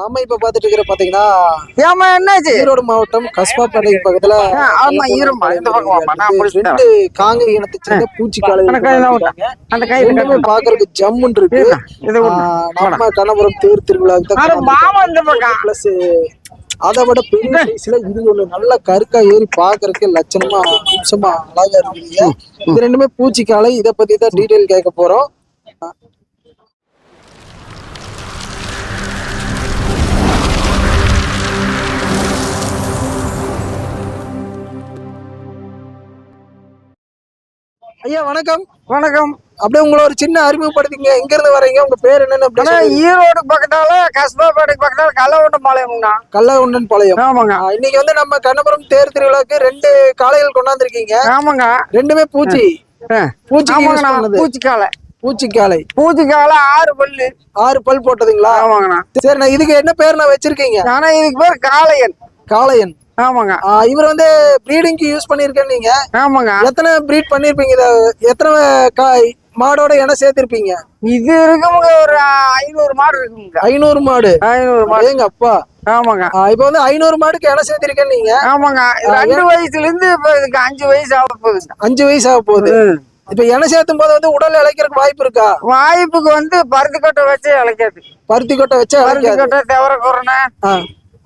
நம்ம இப்ப பாத்துட்டு இருக்கிற பாத்தீங்கன்னா ஏமா என்னாச்சு? ஈரோடு மாவட்டம் கஸ்பாப்பேட்டை பக்கத்துல ஆமா. ரெண்டு காங்கை இனத்தை சேர்ந்த பூச்சிக்காலை அந்த கை பாக்குறதுக்கு ஜம்முன்னு இருக்கு. நம்ம கண்ணபுரம் தேர் திருவிழாவுக்கு பிளஸ் அதை விட பெரிய சைஸ்ல இது ஒண்ணு. நல்ல கருக்கா ஏறி பாக்குறதுக்கு லட்சணமா அம்சமா அழகா இருக்குங்க இது ரெண்டுமே பூச்சிக்காலை. இத பத்தி தான் டீடைல் கேட்க போறோம். ஐயா வணக்கம். வணக்கம். அப்படியே உங்களை ஒரு சின்ன அறிமுகப்படுத்திங்க எங்க இருந்து வரீங்க? உங்க பேர் என்னன்னு ஈரோடு பக்கத்தால கஸ்பாப்பேட்டைக்கு பக்கத்தால கல்லவண்ட பாளையம்னா கல்லவுண்டன் பாளையம். ஆமாங்க. இன்னைக்கு வந்து நம்ம கண்ணபுரம் தேர் திருவிழாக்கு ரெண்டு காளைகள் கொண்டாந்துருக்கீங்க. ஆமாங்க. ரெண்டுமே பூச்சி. பண்ணது பூச்சிக்காலை பூச்சிக்காலை பூச்சிக்காலை ஆறு பல்லு. ஆறு பல் போட்டதுங்களா? ஆமாங்கண்ணா. சரி நான் இதுக்கு என்ன பேர் நான் வச்சிருக்கீங்க? ஆனா இதுக்கு பேர் காளையன். காளையன். ஆமாங்க. இவர் வந்து ப்ரீடிங்க்கு யூஸ் பண்ணிருக்கேன் நீங்க. ஆமாங்க. எத்தனை ப்ரீட் பண்ணிருப்பீங்க எத்தனை மாடோட என சேர்த்திருப்பீங்க? இது இருக்குமுங்க ஒரு ஐநூறு மாடு இருக்குங்க. ஐநூறு மாடு. ஐநூறு மாடு. எங்க அப்பா. ஆமாங்க. இப்ப வந்து ஐநூறு மாடுக்கு என சேர்த்திருக்கேன் நீங்க. ஆமாங்க. ரெண்டு வயசுல இருந்து இப்ப இதுக்கு அஞ்சு வயசு ஆக போகுதுங்க. அஞ்சு வயசு ஆக போகுது. இப்ப என சேர்த்தும் போது வந்து உடல் இழைக்கிறதுக்கு வாய்ப்பு இருக்கா? வாய்ப்புக்கு வந்து பருத்தி கொட்டை வச்சு இழைக்காது பருத்தி கொட்டை வச்சு பருத்தி கொட்டை குரணை. ஆ,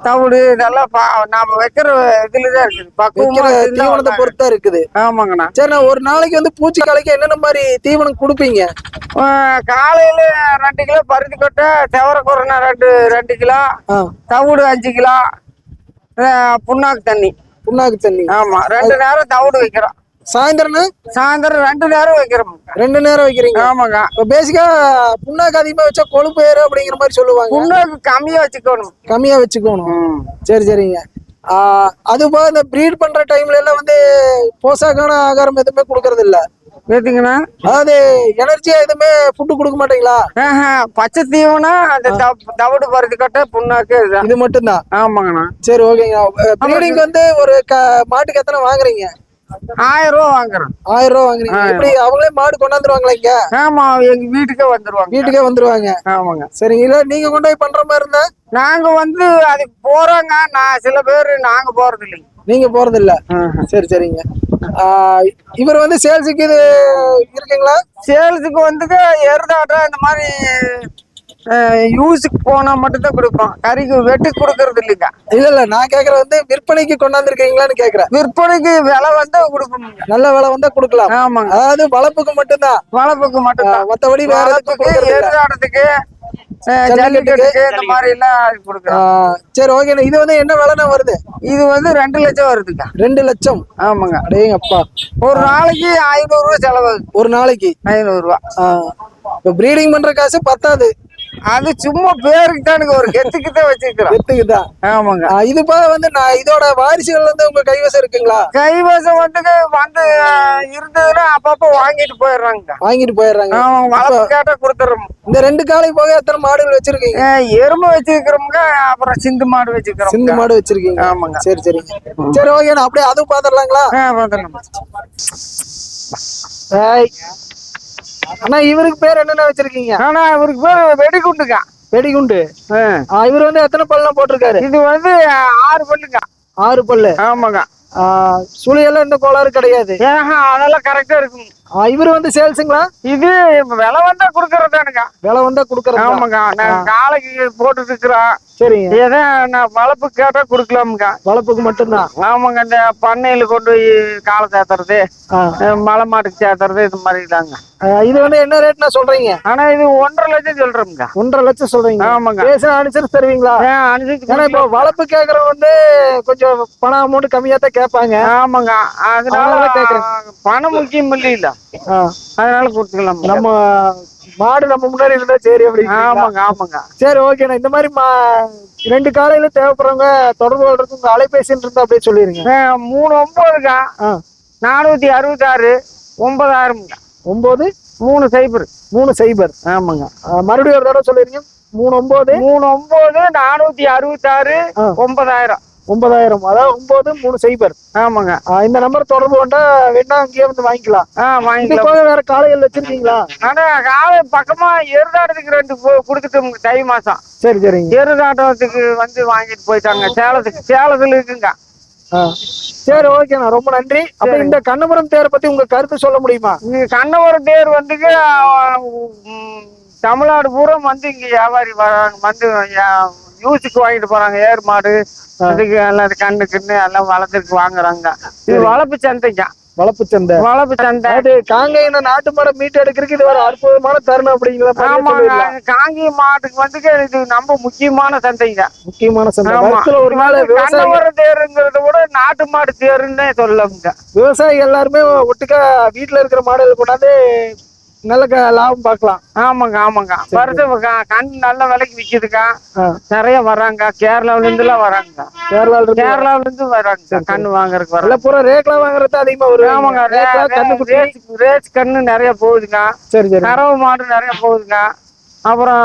தவிடு இதெல்லாம் நாம வைக்கிற இதுலதான் இருக்குது. பக்குவமா தீவனத்தை. பொறுத்தா இருக்குது. ஆமாங்கண்ணா. சரி நான் ஒரு நாளைக்கு வந்து பூச்சிக்காலைக்கு என்னென்ன மாதிரி தீவனம் கொடுப்பீங்க? காலையில ரெண்டு கிலோ பருத்தி கொட்டை தவற குரணை ரெண்டு ரெண்டு கிலோ தவிடு அஞ்சு கிலோ புண்ணாக்கு தண்ணி. புண்ணாக்கு தண்ணி. ஆமா ரெண்டு நேரம் தவிடு வைக்கிறோம். சாயந்தரம்னா சாயந்தரம் ரெண்டு நேரம் வைக்கிறோம். ரெண்டு நேரம் வைக்கிறீங்க? ஆமாங்க. இப்போ பேசிக்கா புண்ணாக்கு அதிகமா வச்சா கொழுப்பு ஏறு அப்படிங்கிற மாதிரி சொல்லுவாங்க. புண்ணாக்கு கம்மியா வச்சுக்கணும். கம்மியா வச்சுக்கணும். சரி சரிங்க. அது போக இந்த ப்ரீட் பண்ற டைம்ல எல்லாம் வந்து போஷாக்கான ஆகாரம் எதுவுமே கொடுக்கறது இல்ல. கேட்டீங்கன்னா அதாவது எனர்ஜியா எதுவுமே ஃபுட்டு கொடுக்க மாட்டீங்களா? பச்சை தீவனம் அந்த தவ- தவிடு பருத்தி கொட்டை புண்ணாக்கு இது மட்டும்தான்? ஆமாங்கண்ணா. சரி ஓகேங்க ப்ரீடிங் வந்து ஒரு மாட்டுக்கு எத்தனை வாங்குறீங்க? ஆயிரம் ரூபா வாங்குறோம் ஆயிரம் ரூபா வாங்குறீங்க. இப்படி அவங்களே மாடு கொண்டாந்துருவாங்களா இங்க? ஆமா எங்க வீட்டுக்கே வந்துருவாங்க. வீட்டுக்கே வந்துருவாங்க. ஆமாங்க. சரிங்க இல்ல நீங்க கொண்டு போய் பண்ற மாதிரி இருந்தா? நாங்க வந்து அதுக்கு போறோங்க. நான் சில பேர் நாங்க போறது இல்லைங்க. நீங்க போறது இல்ல. சரி சரிங்க. இவர் வந்து சேல்ஸுக்கு இது இருக்குங்களா? சேல்ஸுக்கு வந்துட்டு எருதாட்டம் இந்த மாதிரி யூஸுக்கு போனா மட்டும் தான் கொடுப்போம் கறிக்கு வெட்டி கொடுக்கறது இல்லைங்க. இல்ல இல்ல நான் கேக்குறது வந்து விற்பனைக்கு கொண்டாந்துருக்கீங்களான்னு கேக்குறேன். விற்பனைக்கு விலை வந்து கொடுப்போங்க நல்ல விலை வந்தா கொடுக்கலாம். ஆமாங்க. அதாவது வளர்ப்புக்கு மட்டும்தான். வளர்ப்புக்கு மட்டும் தான் மத்தபடி வேற ஜல்லிக்கட்டுக்கு, ஜல்லிக்கட்டுக்கு இந்த மாதிரி எல்லாம் கொடுக்குறோம் சரி ஓகே இது வந்து என்ன விலைனா வருது? இது வந்து ரெண்டு லட்சம் வருதுங்க. ரெண்டு லட்சம். ஆமாங்க. அடேங்க அப்பா ஒரு நாளைக்கு ஐநூறு ரூபா செலவாகுது. ஒரு நாளைக்கு? ஐநூறு ரூபா. ஆ, இப்ப ப்ரீடிங் பண்ற காசு பத்தாது. அது சும்மா பேருக்கு தானுங்க ஒரு கெத்துக்கு தான் வச்சிருக்கிறோம். எத்துக்குதான் ஆமாங்க. இது போக வந்து நான் இதோட வாரிசுகள் வந்து உங்க கைவசம் இருக்குங்களா? கைவசம் வந்து வந்து இருந்ததுன்னா அப்பப்போ வாங்கிட்டு போயிடுறாங்க வாங்கிட்டு போயிடுறாங்க. வளர்ப்பு கேட்டா கொடுத்துறோம். இந்த ரெண்டு காலை போக எத்தனை மாடுகள் வச்சிருக்கீங்க? எருமை வச்சிருக்கிறோங்க அப்புறம் சிந்து மாடு வச்சிருக்கிறோம் சிந்து மாடு வச்சிருக்கீங்க. ஆமாங்க. சரி சரிங்க சரி ஓகே நான் அப்படியே அதுவும் பாத்துடலாங்களா ஆ, அண்ணா இவருக்கு பேர் என்னென்ன வச்சிருக்கீங்க? ஆனா இவருக்கு பேர் வெடிகுண்டுங்க வெடிகுண்டு? இவர் வந்து எத்தனை பல்லாம் போட்டிருக்காரு? இது வந்து ஆறு பல்லுங்க ஆறு பல்லு? ஆமாங்க ஆ, சுழியெல்லாம் இந்த கோளாறு கிடையாது. அதெல்லாம் கரெக்டா இருக்குங்க ஆ, இவர் வந்து சேல்ஸுங்களா? இது விலை வந்தா கொடுக்கறதானுங்க விலை வந்தா கொடுக்கறது? ஆமாங்க நான் காலைக்கு போட்டுட்டு இருக்கிறோம் சரிங்க. ஏதோ நான் வளர்ப்பு கேட்டா கொடுக்கலாமுங்க வளர்ப்புக்கு மட்டும்தான்? ஆமாங்க இந்த பண்ணையில கொண்டு போய் காலை சேர்த்துறது. மலை மாட்டுக்கு சேர்த்துறது இது மாதிரி தாங்க. இது வந்து என்ன ரேட்னா சொல்றீங்க? ஆனா இது ஒன்றரை லட்சம் சொல்றோமுங்க ஒன்றரை லட்சம் சொல்றீங்க. ஆமாங்க. பேச அனுசரிச்சு தருவீங்களா? அனுசரிச்சு ஏன்னா இப்போ வளர்ப்பு கேக்குறவங்க வந்து கொஞ்சம் பணம் அமௌண்ட் கம்மியா தான் கேட்பாங்க. ஆமாங்க. அதனால கேக்குறேன். பணம் முக்கியம் இல்லைல்ல. ஆ, அதனால கொடுத்துக்கலாம். நம்ம மாடு நம்ம முன்னாடி இருந்தா சரி அப்படி ஆமாங்க ஆமாங்க. சரி ஓகேண்ணா இந்த மாதிரி மா ரெண்டு காலையில தேவைப்படுறவங்க தொடர்பு கொள்றதுக்கு உங்க அலைபேசின்னு இருந்தா அப்படியே சொல்லிருங்க. மூணு ஒன்பதுங்க ஆ. நானூத்தி அறுபத்தாறு ஒன்பதாயிரம்ங்க ஒன்பது மூணு சைபர். மூணு சைபர். ஆமாங்க. மறுபடியும் ஒரு தடவை சொல்லிருங்க. மூணு ஒன்பது மூணு ஒன்பது நானூத்தி அறுபத்தாறு. ஒன்பதாயிரம் ஒன்பதாயிரம் அதாவது ஒன்பது மூணு சைபர். ஆமாங்க. இந்த நம்பர் தொடர்பு கொண்டா வேணா அங்கேயே வந்து வாங்கிக்கலாம். ஆ வாங்கிக்கலாம். வேற காலைகள் வச்சிருக்கீங்களா? ஆனா காலை பக்கமா எருதாட்டத்துக்கு ரெண்டு கு- கொடுத்துட்டோம் தை மாசம். சரி சரிங்க. எருதாட்டத்துக்கு வந்து வாங்கிட்டு போயிட்டாங்க. சேலத்துக்கு சேலத்துல இருக்குங்க. ஆ. சரி ஓகேண்ணா. ரொம்ப நன்றி. அப்ப இந்த கண்ணபுரம் தேரை பத்தி உங்க கருத்து சொல்ல முடியுமா? இங்க கண்ணவரம் தேர் வந்துங்க ம், தமிழ்நாடு பூரா வந்து இங்க வியாபாரி வராங்க. வந்து யூஸுக்கு வாங்கிட்டு போறாங்க. ஏர் மாடு அதுக்கு எல்லாம் கண்ணு கிண்ணு எல்லாம் வளர்த்துக்கு வாங்குறாங்க. இது வளர்ப்பு சந்தைங்க வளப்பு சந்தை. வளர்ப்பு சந்தை. அது காங்கையின நாட்டு மாடை மீட்டு எடுக்கிறதுக்கு இது ஒரு அற்புதமான தருணம் அப்படிங்கிற மாதிரி ஆமாங்க. சொல்லிடலாம். காங்கி மாட்டுக்கு வந்துங்க இது நம்ம முக்கியமான சந்தைங்க முக்கியமான சந்தை. ஆமா. ஒரு நாள் விவசாயி கண்ணவரம் தேருங்கிறத விட நாட்டு மாடு தேருன்னு சொல்லணுங்க விவசாயி எல்லாருமே ஒட்டுக்கா வீட்டுல இருக்கிற மாடுகள் கொண்டாந்து நல்ல லாபம் பார்க்கலாம் ஆமாங்க ஆமாங்க. க- கண் நல்ல விலைக்கு விக்குதுங்க ஆ. நிறைய வர்றாங்க கேரளாவுல இருந்து எல்லாம் வராங்க இருந்து கேரளாவுல இருந்து வராங்க கண்ணு வாங்குறதுக்கு வராங்க. எல்லாம் பூரா ரேக்லாம் வாங்குறது அதிகமா வரும் ஆமாங்க ரேக்லா ரேஸ் ரேஸ் கண்ணு நிறைய போகுதுங்க சரி சரி. கறவை மாடு நிறைய போகுதுங்க அப்புறம்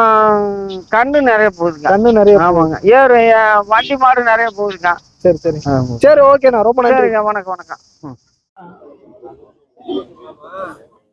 கண்ணு நிறைய போகுதுங்க கண்ணு நிறைய ஆமாங்க. ஏறு வண்டி மாடு நிறைய போகுதுங்க சரி சரி. சரி ஓகேண்ணா ரொம்ப நன்றி. சரிங்க வணக்கம் வணக்கம்.